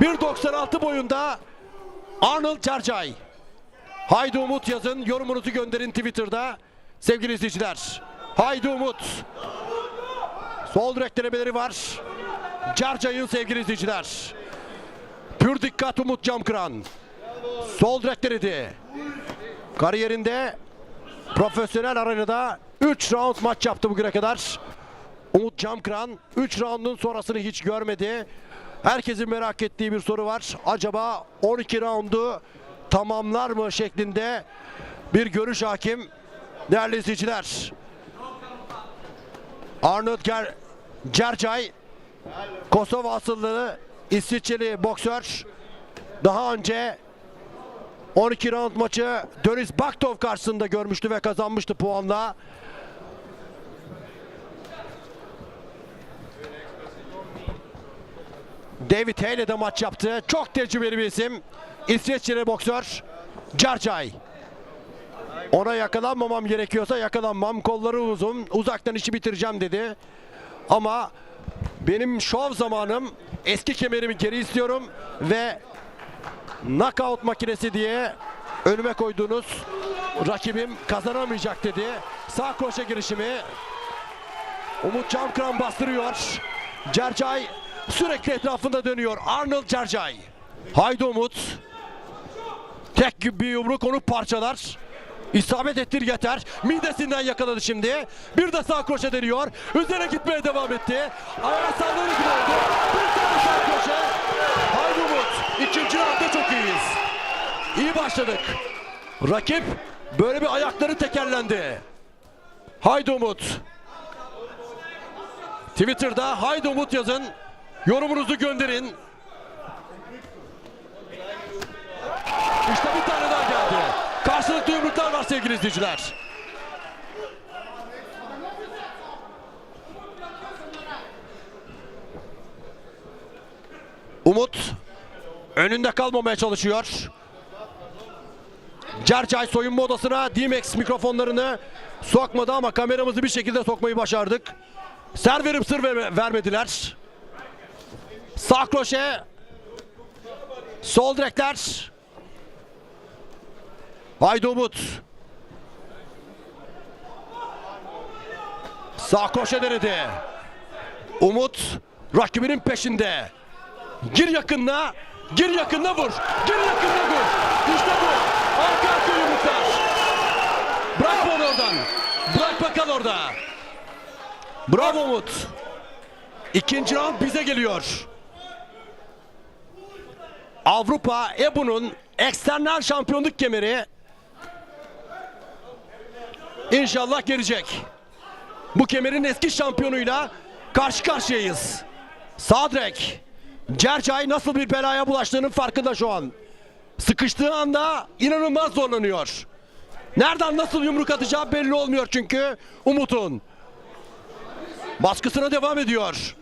...1.96 boyunda Arnold Cercay. Haydi Umut yazın, yorumunuzu gönderin Twitter'da. Sevgili izleyiciler. Haydi Umut. Sol direk denemeleri var. Cercay'ın sevgili izleyiciler. Pür dikkat Umut Camkıran. Sol direk denedi. Kariyerinde profesyonel arenada 3 round maç yaptı bugüne kadar. Umut Camkıran 3 roundun sonrasını hiç görmedi. Herkesin merak ettiği bir soru var. Acaba 12 roundu tamamlar mı şeklinde bir görüş hakim. Değerli izleyiciler. Arnold Ger Cercay Kosova asıllı İsviçreli boksör. Daha önce 12 round maçı Dönis Baktov karşısında görmüştü ve kazanmıştı puanla. David Hale de maç yaptı. Çok tecrübeli bir isim. İsveçli boksör Cercay. Ona yakalanmamam gerekiyorsa yakalanmam. Kolları uzun. Uzaktan işi bitireceğim dedi. Ama benim şov zamanım eski kemerimi geri istiyorum ve knockout makinesi diye önüme koyduğunuz rakibim kazanamayacak dedi. Sağ koşa girişimi Umut Camkıran bastırıyor. Cercay sürekli etrafında dönüyor. Arnold Cercay. Haydi Umut. Tek bir yumruk onu parçalar. İsabet ettir yeter. Midesinden yakaladı şimdi. Bir de sağ kroşe deniyor. Üzerine gitmeye devam etti. Ayağı sallanır gibi oldu. Bir tane sağ kroşe. Haydi Umut. İkinci roundda çok iyiyiz. İyi başladık. Rakip böyle bir ayakları tekerlendi. Haydi Umut. Twitter'da Haydi Umut yazın. Yorumunuzu gönderin. İşte bir tane daha geldi. Karşılıklı yumruklar var sevgili izleyiciler. Umut önünde kalmamaya çalışıyor. Cercay soyunma odasına D-Max mikrofonlarını sokmadı ama kameramızı bir şekilde sokmayı başardık. Ser verip sır verme- vermediler. Sağ kroşe. Sol direkler. Haydi Umut. Sağ koşa denedi. Umut rakibinin peşinde. Gir yakınına. Gir yakınına vur. Gir yakınına vur. İşte bu. Arka arka yumruklar. Bırak onu oradan. Bırak bakalım orada. Bravo Umut. İkinci round bize geliyor. Avrupa Ebu'nun eksternal şampiyonluk kemeri İnşallah gelecek. Bu kemerin eski şampiyonuyla karşı karşıyayız. Sadrek. Cercay nasıl bir belaya bulaştığının farkında şu an. Sıkıştığı anda inanılmaz zorlanıyor. Nereden nasıl yumruk atacağı belli olmuyor çünkü Umut'un. Baskısına devam ediyor.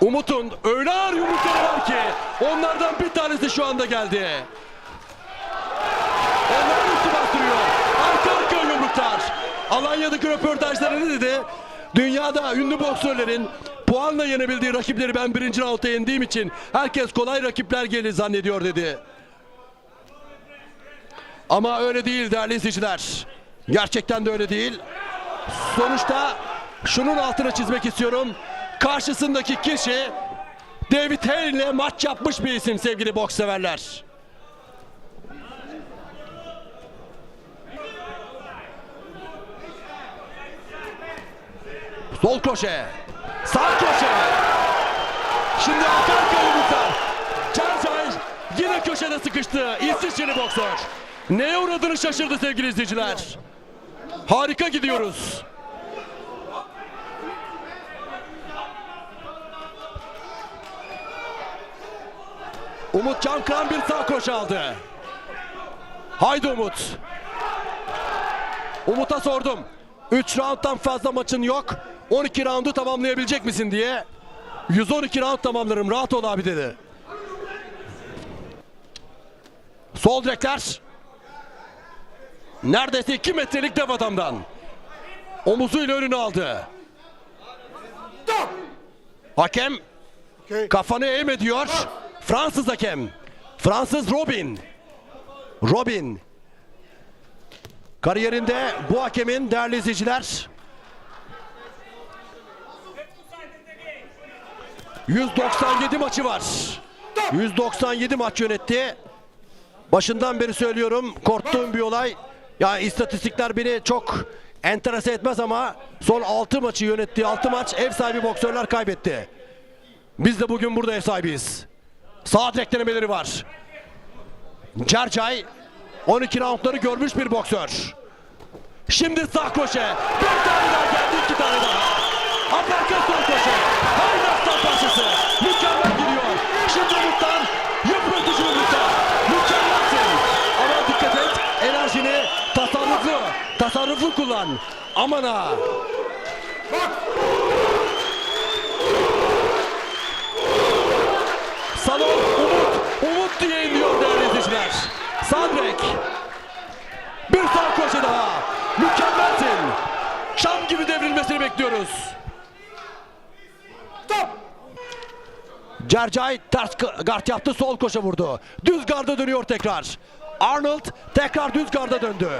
Umut'un öyle ağır yumrukları var ki onlardan bir tanesi şu anda geldi. Onların üstü bastırıyor. Arka arka yumruklar. Alanya'daki röportajları ne dedi? Dünyada ünlü boksörlerin puanla yenebildiği rakipleri ben birinci roundda yendiğim için herkes kolay rakipler gelir zannediyor dedi. Ama öyle değil değerli izleyiciler. Gerçekten de öyle değil. Sonuçta şunun altına çizmek istiyorum. Karşısındaki kişi David Hale ile maç yapmış bir isim sevgili boks severler. Sol köşe. Sağ köşe. Şimdi arka yumruklar. Cercay yine köşede sıkıştı. İsviçreli boksör. Neye uğradığını şaşırdı sevgili izleyiciler. Harika gidiyoruz. Umut Cankıran bir sağ koşu aldı. Haydi Umut. Umut'a sordum. 3 rounddan fazla maçın yok. 12 roundu tamamlayabilecek misin diye. 112 round tamamlarım rahat ol abi dedi. Sol direkler. Neredeyse 2 metrelik dev adamdan. Omuzuyla önünü aldı. Hakem kafanı eğme diyor. Fransız hakem. Fransız Robin. Robin. Kariyerinde bu hakemin değerli izleyiciler 197 maçı var. 197 maç yönetti. Başından beri söylüyorum korktuğum bir olay. Ya istatistikler beni çok enterese etmez ama son 6 maçı yönettiği 6 maç ev sahibi boksörler kaybetti. Biz de bugün burada ev sahibiyiz. Sağ direk denemeleri var. Cercay 12 roundları görmüş bir boksör. Şimdi sağ koşe. Bir tane daha geldi, iki tane daha. Aparkat sol koşe. Haydi aslan parçası. Mükemmel giriyor. Şimdi Umut'tan yıpratıcı Umut'tan. Mükemmelsin. Ama dikkat et. Enerjini tasarruflu. Kullan. Aman ha. Salon Umut. Umut diye iniyor değerli izleyiciler. Sandrek. Bir sağ koşu daha. Mükemmelsin. Şam gibi devrilmesini bekliyoruz. Stop. Cercay ters gard yaptı sol koşa vurdu. Düz garda dönüyor tekrar. Arnold tekrar düz garda döndü.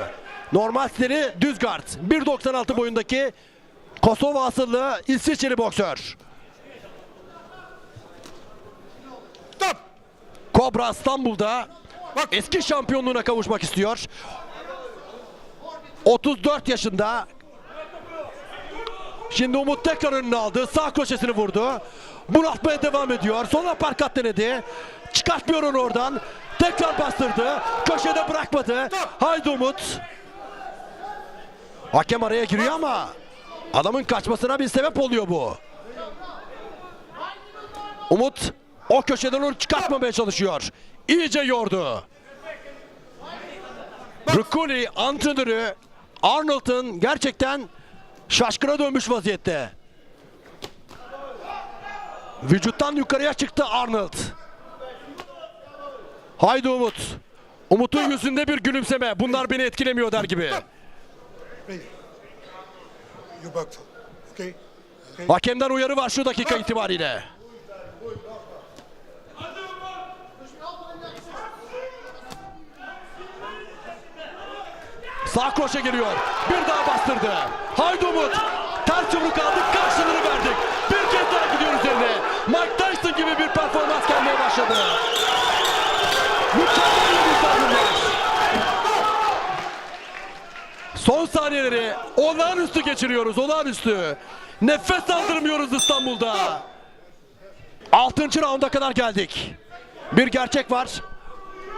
Normal stili düz gard. 1.96 boyundaki Kosova asıllı İsviçreli boksör. Stop. Kobra İstanbul'da Bak. eski şampiyonluğuna kavuşmak istiyor. 34 yaşında. Şimdi Umut tekrar önüne aldı. Sağ köşesini vurdu. Bunaltmaya devam ediyor. Son aparkat denedi. Çıkartmıyor onu oradan. Tekrar bastırdı. Köşede bırakmadı. Haydi Umut. Hakem araya giriyor ama adamın kaçmasına bir sebep oluyor bu. Umut o köşeden onu çıkartmamaya çalışıyor. İyice yordu. Rukuli antrenörü Arnold'un gerçekten şaşkına dönmüş vaziyette. Vücuttan yukarıya çıktı Arnold. Haydi Umut. Umut'un yüzünde bir gülümseme. Bunlar beni etkilemiyor der gibi. You back. Okay. Okay. Hakemden uyarı var şu dakika itibariyle. Sağ kroşe geliyor. Bir daha bastırdı. Haydi Umut. Ters yumruk aldık. Karşılığını verdik. Bir kez daha gidiyor üzerine. Mike Tyson gibi bir performans gelmeye başladı. Mükemmel bir performans. Son saniyeleri olağanüstü geçiriyoruz. Olağanüstü. Nefes aldırmıyoruz İstanbul'da. 6. raunda kadar geldik. Bir gerçek var.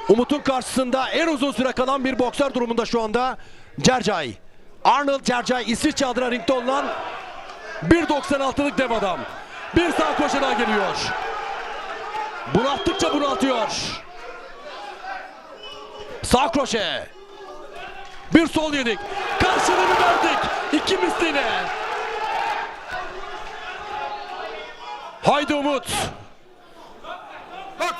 Umut'un karşısında en uzun süre kalan bir boksör durumunda şu anda Cercay. Arnold Cercay İsviçre adına ringde olan 1.96'lık dev adam. Bir sağ koşu daha geliyor. Bunalttıkça bunaltıyor. Sağ kroşe. Bir sol yedik. Karşılığını verdik. İki misliyle. Haydi Umut. Bak.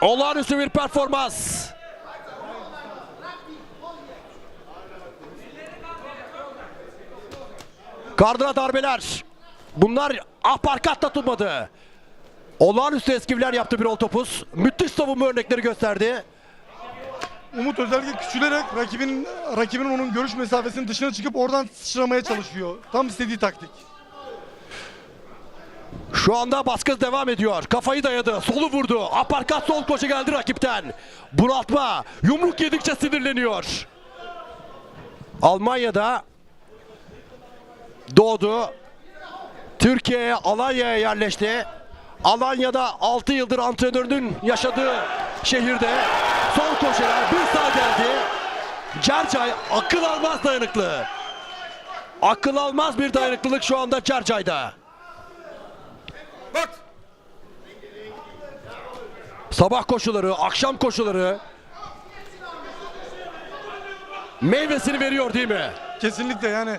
Olağanüstü bir performans. Kardıra darbeler. Bunlar aparkatla tutmadı. Olağanüstü eskivler yaptı bir topuz. Müthiş savunma örnekleri gösterdi. Umut özellikle küçülerek rakibinin rakibinin onun görüş mesafesinin dışına çıkıp oradan sıçramaya çalışıyor. Tam istediği taktik. Şu anda baskı devam ediyor. Kafayı dayadı. Solu vurdu. Aparkat sol koşu geldi rakipten. Bunaltma. Yumruk yedikçe sinirleniyor. Almanya'da doğdu. Türkiye'ye, Alanya'ya yerleşti. Alanya'da 6 yıldır antrenörünün yaşadığı şehirde son koşular bir sağ geldi. Cercay akıl almaz dayanıklı. Akıl almaz bir dayanıklılık şu anda Cercay'da. Bak. Sabah koşuları, akşam koşuları meyvesini veriyor değil mi? Kesinlikle yani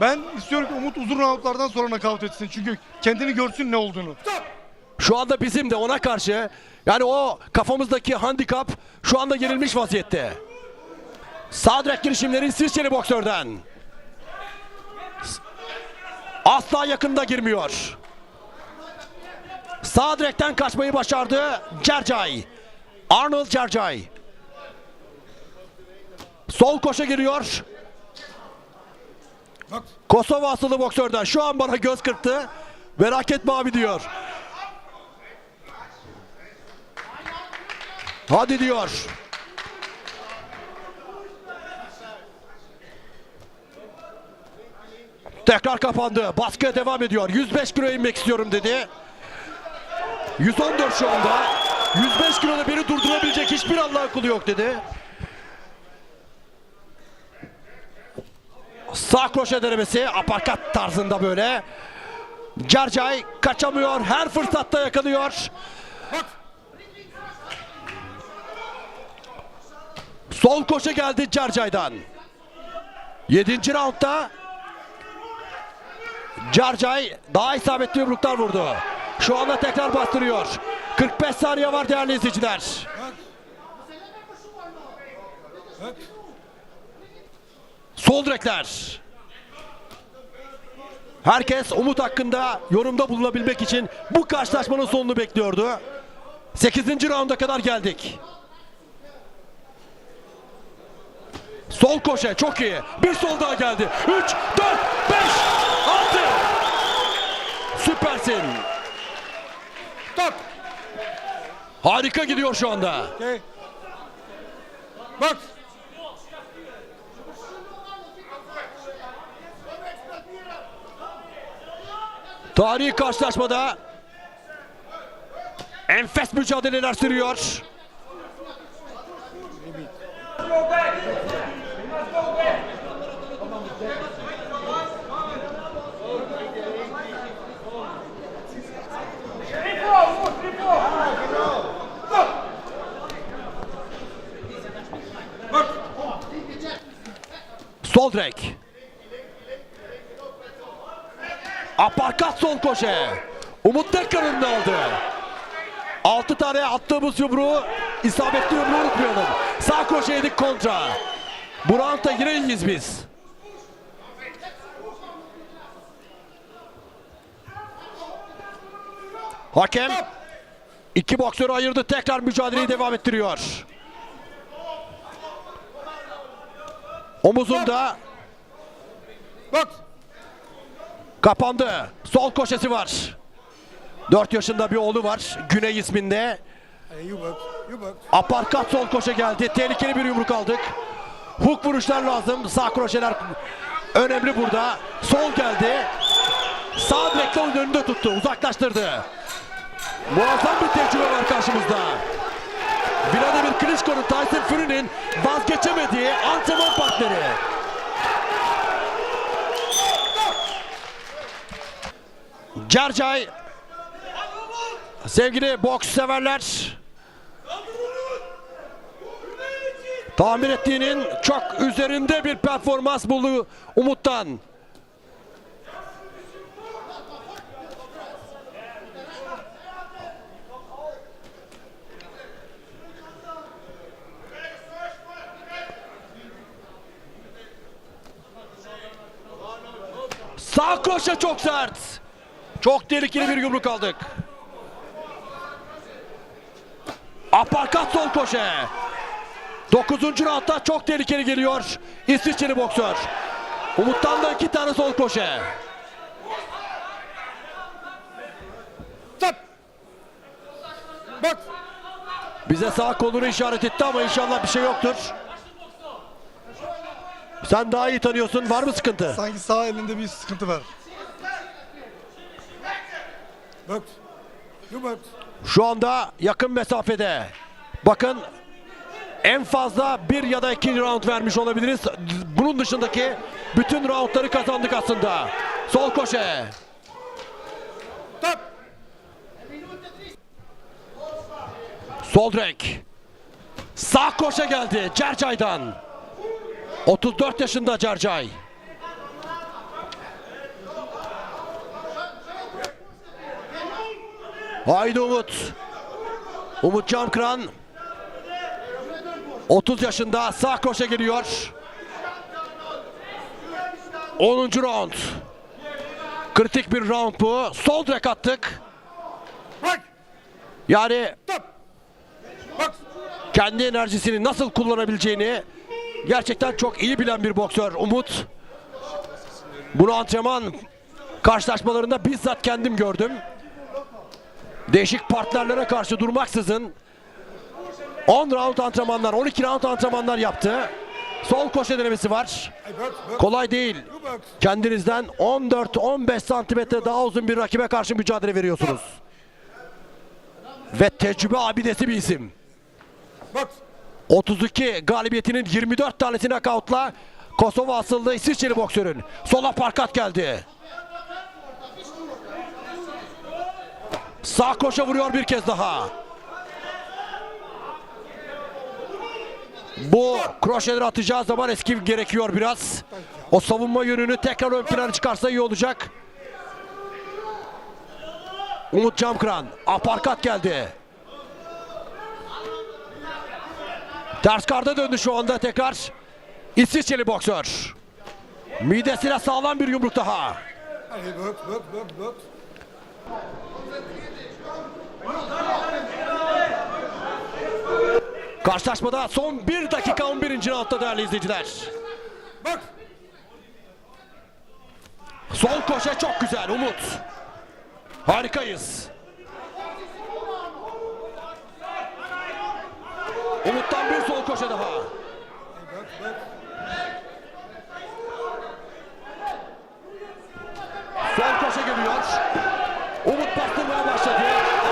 Ben istiyorum ki Umut uzun roundlardan sonra nakavt etsin. Çünkü kendini görsün ne olduğunu. Şu anda bizim de ona karşı yani o kafamızdaki handikap şu anda yenilmiş vaziyette. Sağ direk girişimleri İsviçreli boksörden. Asla yakında girmiyor. Sağ direkten kaçmayı başardı Cercay. Arnold Cercay. Sol koşa giriyor. Kosova asılı boksörden şu an bana göz kırptı. Merak etme abi diyor. Hadi diyor. Tekrar kapandı. Baskıya devam ediyor. 105 kilo inmek istiyorum dedi. 114 şu anda. 105 kiloda beni durdurabilecek hiçbir Allah kulu yok dedi. Sağ kroşe denemesi aparkat tarzında böyle. Carcay kaçamıyor. Her fırsatta yakalıyor. Sol koşu geldi Carcay'dan. 7. roundda Carcay daha isabetli yumruklar vurdu. Şu anda tekrar bastırıyor. 45 saniye var değerli izleyiciler. Sol direkler. Herkes Umut hakkında yorumda bulunabilmek için bu karşılaşmanın sonunu bekliyordu. 8. raunda kadar geldik. Sol koşe çok iyi. Bir sol daha geldi. 3, 4, 5, 6. Süpersin. Stop. Harika gidiyor şu anda. Okay. Bak. Tarihi karşılaşmada enfes mücadeleler sürüyor. Sol direk. Aparkat sol koşe. Umut Tekkan'ın da aldı. 6 tane attığımız yumruğu isabetli yumruğu unutmayalım. Sağ koşe yedik kontra. Bu roundda yine iyiyiz biz. Hakem iki boksörü ayırdı. Tekrar mücadeleyi devam ettiriyor. Omuzunda Bak. Kapandı. Sol koşesi var. 4 yaşında bir oğlu var. Güney isminde. Aparkat sol koşa geldi. Tehlikeli bir yumruk aldık. Hook vuruşlar lazım. Sağ kroşeler önemli burada. Sol geldi. Sağ direkte onun önünde tuttu. Uzaklaştırdı. Muazzam bir tecrübe var karşımızda. Vladimir Klitschko'nun Tyson Fury'nin vazgeçemediği antrenman Cercay sevgili boks severler tahmin ettiğinin çok üzerinde bir performans buldu Umut'tan. Sağ koşa çok sert. Çok tehlikeli bir yumruk aldık. Aparkat sol koşe. 9. roundda çok tehlikeli geliyor. İsviçreli boksör. Umut'tan da iki tane sol koşe. Stop. Bak. Bize sağ kolunu işaret etti ama inşallah bir şey yoktur. Sen daha iyi tanıyorsun. Var mı sıkıntı? Sanki sağ elinde bir sıkıntı var. Şu anda yakın mesafede. Bakın en fazla bir ya da iki round vermiş olabiliriz. Bunun dışındaki bütün roundları kazandık aslında. Sol koşe. Stop. Sol direk. Sağ koşa geldi Cercay'dan. 34 yaşında Cercay. Haydi Umut. Umut Camkıran. 30 yaşında sağ koşa geliyor. 10. round. Kritik bir round bu. Sol direk attık. Yani kendi enerjisini nasıl kullanabileceğini gerçekten çok iyi bilen bir boksör Umut. Bunu antrenman karşılaşmalarında bizzat kendim gördüm. Değişik partnerlere karşı durmaksızın 10 round antrenmanlar, 12 round antrenmanlar yaptı. Sol koşu denemesi var. Kolay değil. Kendinizden 14-15 santimetre daha uzun bir rakibe karşı mücadele veriyorsunuz. Ve tecrübe abidesi bir isim. Box. 32 galibiyetinin 24 tanesi knockoutla Kosova asıllı İsviçreli boksörün. Sola parkat geldi. Sağ koşa vuruyor bir kez daha. Bu kroşeleri atacağı zaman eski gerekiyor biraz. O savunma yönünü tekrar ön plana çıkarsa iyi olacak. Umut Camkıran. Aparkat geldi. Ters karda döndü şu anda tekrar. İsviçreli boksör. Midesine sağlam bir yumruk daha. Karşılaşmada son 1 dakika 11. roundda değerli izleyiciler. Box. Sol koşa çok güzel Umut. Harikayız. Umut'tan bir sol koşa daha. Box, box. Sol koşa geliyor. Umut bastırmaya başladı.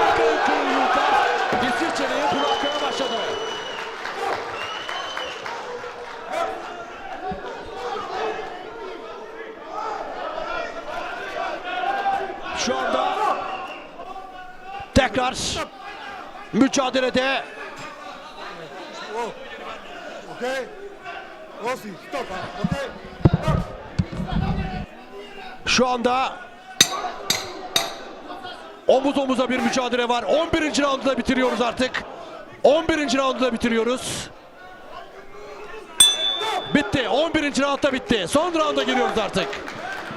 Arka yukarı yumruklar İsviçre'yi bırakmaya başladı. Şu anda tekrar mücadelede. Şu anda omuz omuza bir mücadele var. 11. roundu da bitiriyoruz artık. 11. roundu da bitiriyoruz. Bitti. 11. round da bitti. Son rounda giriyoruz artık.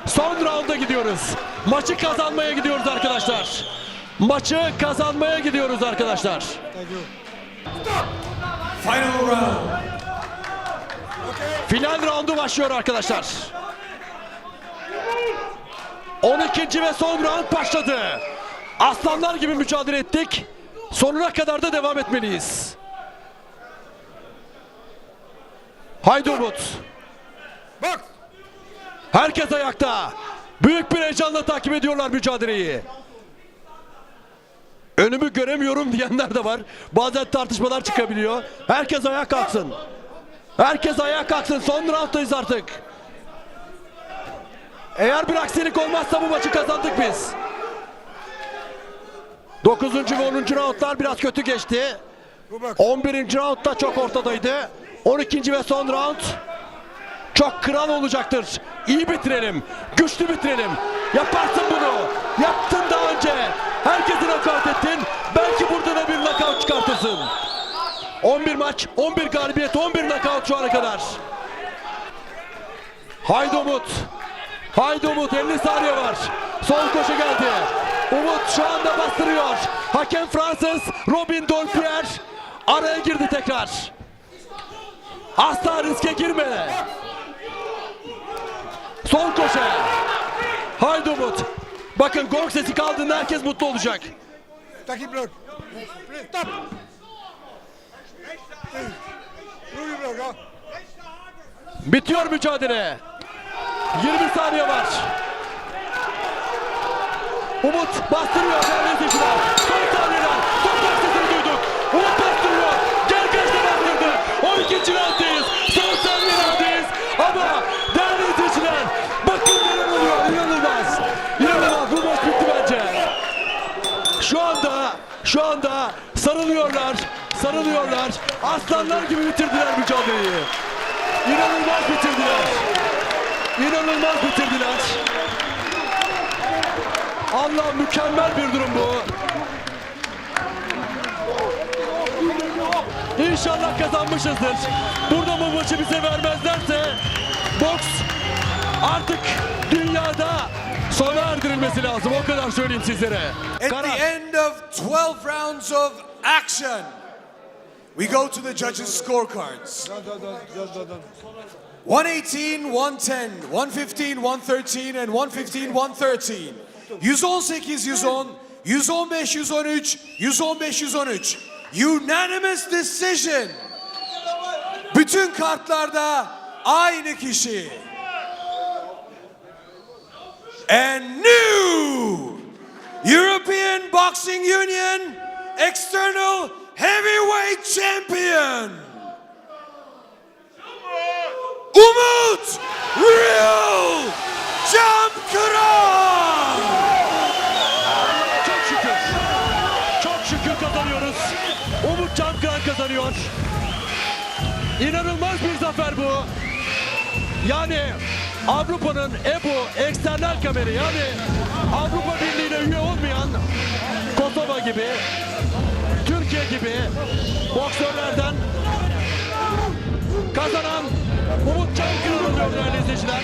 Son rounda gidiyoruz. Maçı kazanmaya gidiyoruz arkadaşlar. Maçı kazanmaya gidiyoruz arkadaşlar. Final round. Final roundu başlıyor arkadaşlar. 12. ve son round başladı. Aslanlar gibi mücadele ettik. Sonuna kadar da devam etmeliyiz. Haydi Umut. Box. Herkes ayakta. Büyük bir heyecanla takip ediyorlar mücadeleyi. Önümü göremiyorum diyenler de var. Bazen tartışmalar çıkabiliyor. Herkes ayağa kalksın. Herkes ayağa kalksın. Son rounddayız artık. Eğer bir aksilik olmazsa bu maçı kazandık biz. 9. ve 10. roundlar biraz kötü geçti. Go box. 11. round da çok ortadaydı. 12. ve son round çok kral olacaktır. İyi bitirelim. Güçlü bitirelim. Yaparsın bunu. Yaptın daha önce. Herkesi nakavt ettin. Belki burada da bir nakavt çıkartırsın. 11 maç, 11 galibiyet, 11 nakavt şu ana kadar. Haydi Umut. Haydi Umut 50 saniye var. Sol koşu geldi. Umut şu anda bastırıyor. Hakem Fransız Robin Dolpier araya girdi tekrar. Asla riske girme. Sol koşu. Haydi Umut. Bakın gong sesi kaldığında herkes mutlu olacak. Taki block. Please, stop. Bitiyor mücadele. 20 saniye var. Umut bastırıyor değerli izleyiciler. Son saniyeler. Son sesini duyduk. Umut bastırıyor. Gel kaçta bastırdı. 12. rounddayız. sarılıyorlar, sarılıyorlar. Aslanlar gibi bitirdiler mücadeleyi. İnanılmaz bitirdiler. İnanılmaz bitirdiler. Allah mükemmel bir durum bu. İnşallah kazanmışızdır. Burada bu maçı bize vermezlerse boks artık dünyada sona erdirilmesi lazım. O kadar söyleyeyim sizlere. At Karar. the end of 12 rounds of action, we go to the judges' scorecards. 118, 110, 115, 113 and 115, 113. 118, 110, 115, 113, 115, 113. Unanimous decision. Bütün kartlarda aynı kişi. And new European Boxing Union External Heavyweight Champion. Umut Real Jump Kıran. Çok şükür. Çok şükür kazanıyoruz. Umut Çankıran kazanıyor. İnanılmaz bir zafer bu. Yani Avrupa'nın EBU eksternal kameri yani Avrupa Birliği'ne üye olmayan Kosova gibi, Türkiye gibi boksörlerden kazanan Umut Çankıran oluyor değerli izleyiciler.